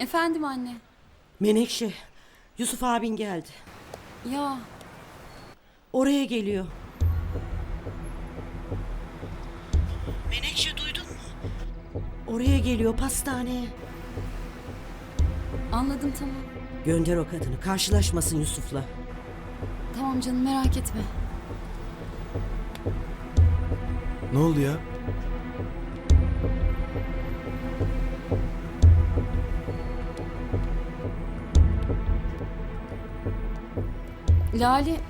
Efendim anne. Menekşe, Yusuf abin geldi. Ya Oraya geliyor. Menekşe duydun mu? Oraya geliyor pastaneye. anladım tamam. Gönder o kadını karşılaşmasın Yusuf'la. Tamam canım merak etme. Ne oldu ya? Lale.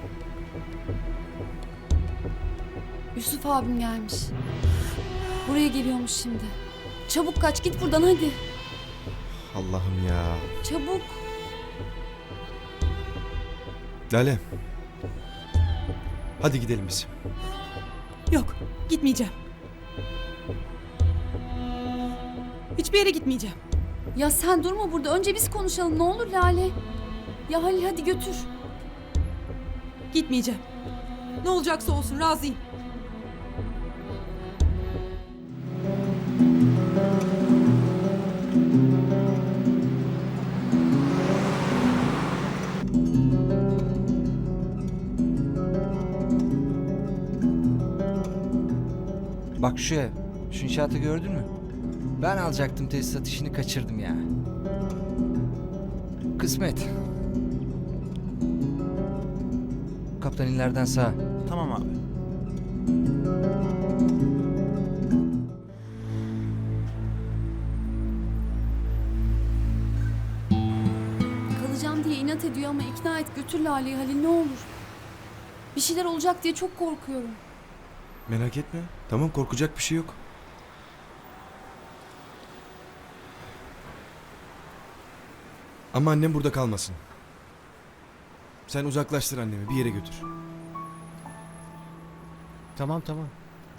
Yusuf abim gelmiş. Buraya geliyormuş şimdi. Çabuk kaç git buradan hadi. Allah'ım ya. Çabuk. Lale. Hadi gidelim biz. Yok, gitmeyeceğim. Hiçbir yere gitmeyeceğim. Ya sen durma burada. Önce biz konuşalım ne olur Lale. Ya Halil hadi götür. Gitmeyeceğim. Ne olacaksa olsun, razıyım. Bak şu ev. Şu inşaatı gördün mü? Ben alacaktım tesisat işini kaçırdım ya. Kısmet. Kaptan illerden sağ. Tamam abi. Kalacağım diye inat ediyor ama ikna et götür Lale'yi Halil ne olur. Bir şeyler olacak diye çok korkuyorum. Merak etme. Tamam korkacak bir şey yok. Ama annem burada kalmasın. Sen uzaklaştır annemi bir yere götür. Tamam tamam.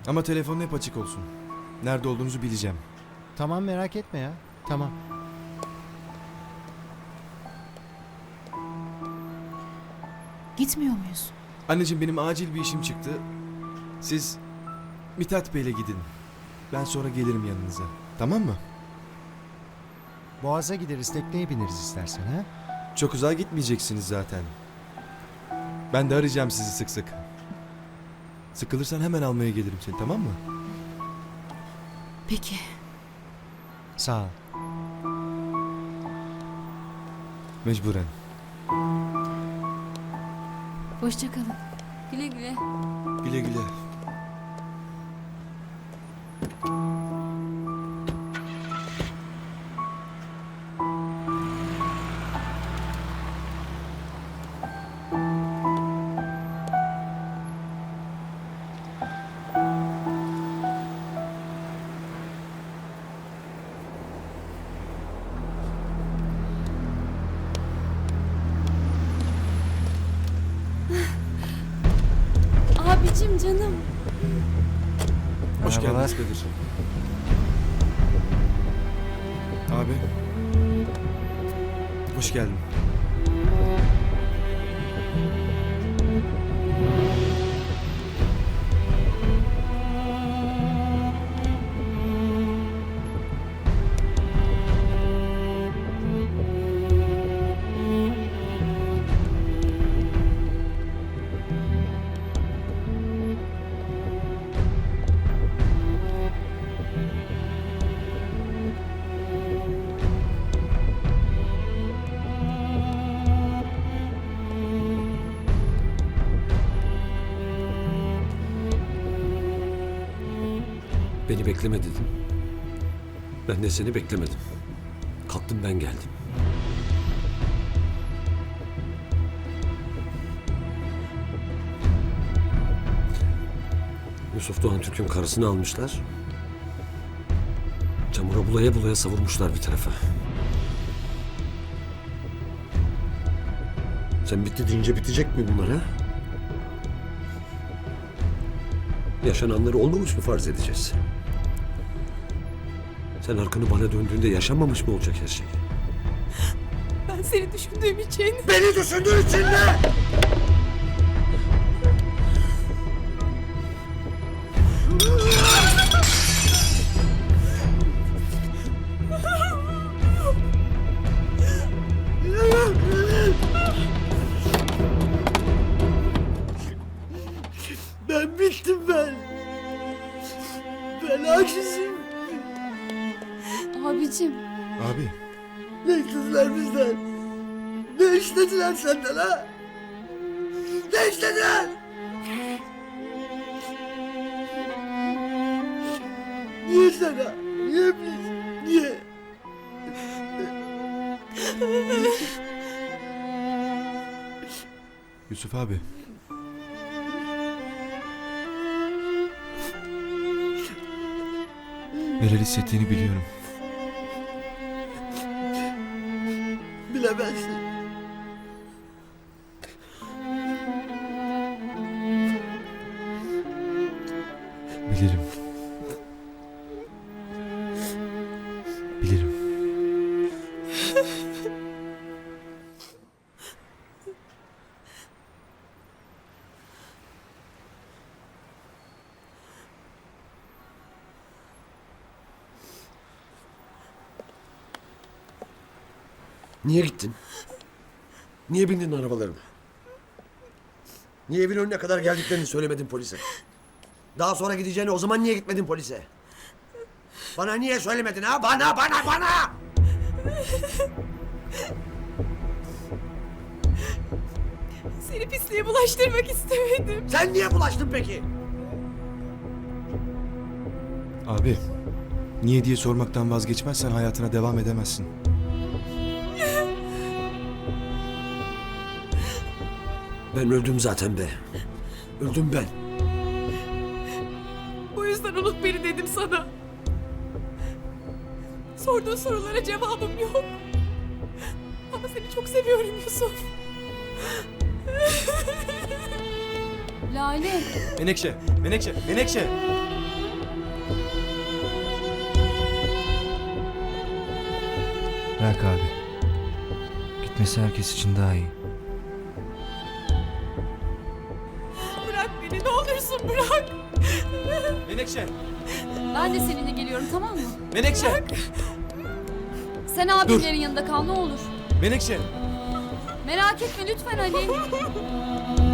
Ama telefonun hep açık olsun. Nerede olduğunuzu bileceğim. Tamam merak etme ya. Tamam. Gitmiyor muyuz? Anneciğim benim acil bir işim çıktı. Siz Mithat Bey'le gidin. Ben sonra gelirim yanınıza. Tamam mı? Boğaz'a gideriz tekneye bineriz istersen ha. Çok uzağa gitmeyeceksiniz zaten. Ben de arayacağım sizi sık sık. Sıkılırsan hemen almaya gelirim seni tamam mı? Peki. Sağ ol. Mecburen. Hoşçakalın. Güle güle. Güle güle. Abicim canım. Hoş Merhabalar. geldiniz Kadir. Abi. Hoş geldin. Beni bekleme dedin. Ben de seni beklemedim. Kalktım ben geldim. Yusuf Doğan Türk'ün karısını almışlar. Çamura bulaya bulaya savurmuşlar bir tarafa. Sen bitti deyince bitecek mi bunlar ha? Yaşananları olmamış mı farz edeceğiz? Sen arkanı bana döndüğünde yaşanmamış mı olacak her şey? Ben seni düşündüğüm için. Beni düşündüğün için ne? Ben bittim ben. Ben aciz Abicim. Abi Ne istediler bizden? Ne istediler senden ha? Ne istediler? Niye sana? Niye biz? Niye? Yusuf abi. Neler hissettiğini biliyorum. Bilemezsin. Bilirim. Bilirim. Niye gittin? Niye bindin arabalarına? Niye evin önüne kadar geldiklerini söylemedin polise? Daha sonra gideceğini o zaman niye gitmedin polise? Bana niye söylemedin ha? Bana, bana, bana! Seni pisliğe bulaştırmak istemedim. Sen niye bulaştın peki? Abi, niye diye sormaktan vazgeçmezsen hayatına devam edemezsin. Ben öldüm zaten be. Öldüm ben. Bu yüzden unut beni dedim sana. Sorduğun sorulara cevabım yok. Ama seni çok seviyorum Yusuf. Lale. Menekşe, Menekşe, Menekşe! Bırak abi. Gitmesi herkes için daha iyi. Bırak. Menekşe, Ben de seninle geliyorum tamam mı? Menekşe, Sen abinlerin yanında kal ne olur. Menekşe! Merak etme lütfen Ali.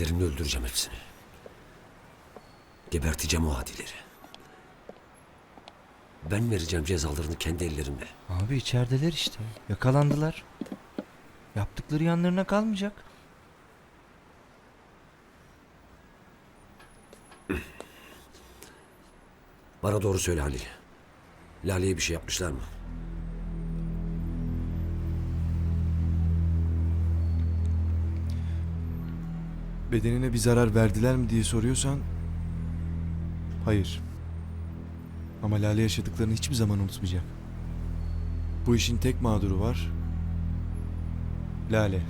Ellerimle öldüreceğim hepsini. Geberteceğim o adileri. Ben vereceğim cezalarını kendi ellerimle. Abi içerideler işte. Yakalandılar. Yaptıkları yanlarına kalmayacak. Bana doğru söyle Halil. Lale'ye bir şey yapmışlar mı? Bedenine bir zarar verdiler mi diye soruyorsan... Hayır. Ama Lale yaşadıklarını hiçbir zaman unutmayacak. Bu işin tek mağduru var. Lale.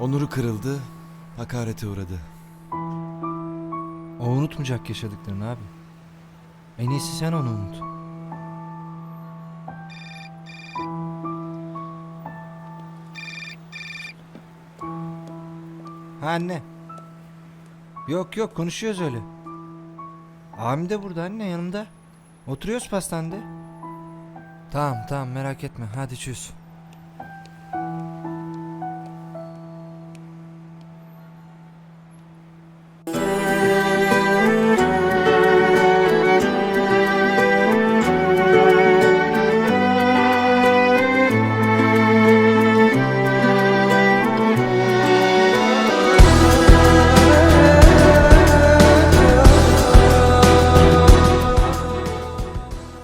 Onuru kırıldı, hakarete uğradı. O unutmayacak yaşadıklarını abi. En iyisi sen onu unut. Ha anne. Yok yok konuşuyoruz öyle. Abim de burada anne yanımda. Oturuyoruz pastanede. Tamam tamam merak etme hadi çöz.